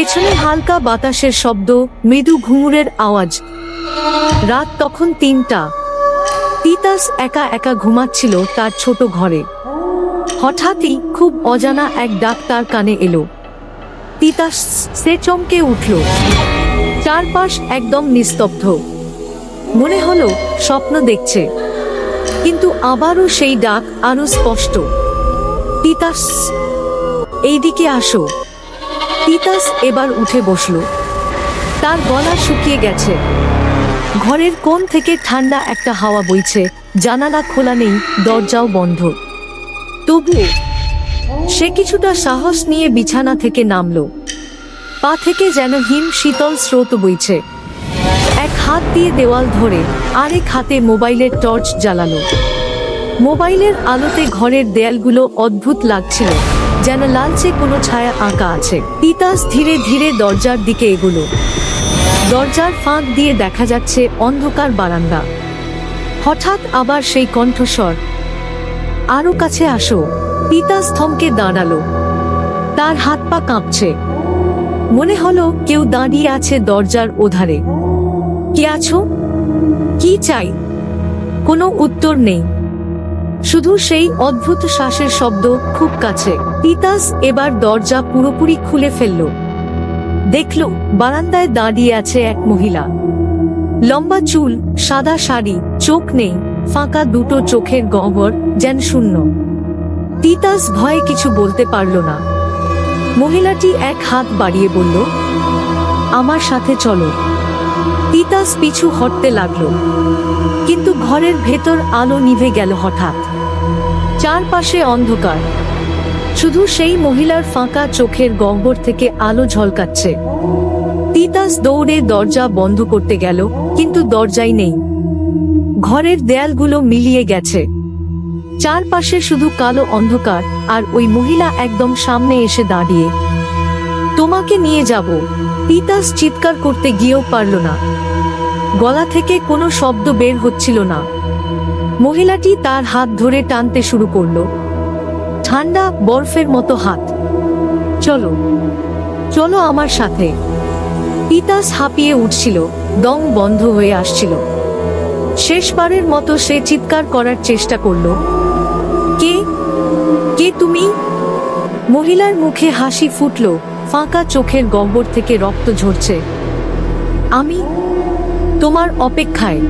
পেছনে হালকা বাতাসের শব্দ, মৃদু ঘুঙুরের আওয়াজ। রাত তখন তিনটা। তিতাস একা একা ঘুমাচ্ছিল তার ছোট ঘরে। হঠাৎই খুব অজানা এক ডাক তার কানে এলো। তিতাস সে চমকে উঠল। চারপাশ একদম নিস্তব্ধ। মনে হলো স্বপ্ন দেখছে। কিন্তু আবারও সেই ডাক আরও স্পষ্ট। তিতাস, এইদিকে আসো। তিতাস এবার উঠে বসল। তার গলা শুকিয়ে গেছে। ঘরের কোণ থেকে ঠান্ডা একটা হাওয়া বইছে। জানালা খোলা নেই, দরজাও বন্ধ। তবুও সে কিছুটা সাহস নিয়ে বিছানা থেকে নামল। পা থেকে যেন হিম শীতল স্রোত বইছে। এক হাত দিয়ে দেওয়াল ধরে আরেক হাতে মোবাইলের টর্চ জ্বালালো। মোবাইলের আলোতে ঘরের দেয়ালগুলো অদ্ভুত লাগছিল। যেন লালচে কোনো ছায়া আঁকা আছে। তিতাস ধীরে ধীরে দরজার দিকে এগোলো। দরজার ফাঁক দিয়ে দেখা যাচ্ছে অন্ধকার বারান্দা। হঠাৎ আবার সেই কণ্ঠস্বর। আরও কাছে আসো। তিতাস থমকে দাঁড়াল। তার হাত পা কাঁপছে। মনে হলো কেউ দাঁড়িয়ে আছে দরজার ওধারে। কে আছো? কি চাই? কোনো উত্তর নেই। শুধু সেই অদ্ভুত শ্বাসের শব্দ খুব কাছে। তিতাস এবার দরজা পুরোপুরি খুলে ফেলল। দেখল বারান্দায় দাঁড়িয়ে আছে এক মহিলা। লম্বা চুল, সাদা শাড়ি, চোখ নেই, ফাঁকা দুটো চোখের গহ্বর, যেন শূন্য। তিতাস ভয়ে কিছু বলতে পারল না। মহিলাটি এক হাত বাড়িয়ে বলল, আমার সাথে চলো। তিতাস পিছু হটতে লাগল। কিন্তু ঘরের ভেতর আলো নিভে গেল হঠাৎ। চারপাশে অন্ধকার। শুধু সেই মহিলার ফাঁকা চোখের গহ্বর থেকে আলো ঝলকাচ্ছে। তিতাস দৌড়ে দরজা বন্ধ করতে গেল, কিন্তু দরজাই নেই। ঘরের দেয়ালগুলো মিলিয়ে গেছে। চারপাশে শুধু কালো অন্ধকার আর ওই মহিলা একদম সামনে এসে দাঁড়িয়ে। তোমাকে নিয়ে যাব। তিতাস চিৎকার করতে গিয়েও পারল না। গলা থেকে কোনো শব্দ বের হচ্ছিল না। মহিলাটি তার হাত ধরে টানতে শুরু করল। ঠান্ডা বরফের মতো হাত। চলো চলো আমার সাথে। তিতাস হাঁপিয়ে উঠছিল, দম বন্ধ হয়ে আসছিল। শেষবারের মতো সে চিৎকার করার চেষ্টা করল। কে? কে তুমি? মহিলার মুখে হাসি ফুটল। ফাঁকা চোখের গব্বর থেকে রক্ত ঝরছে। আমি তোমার অপেক্ষায়।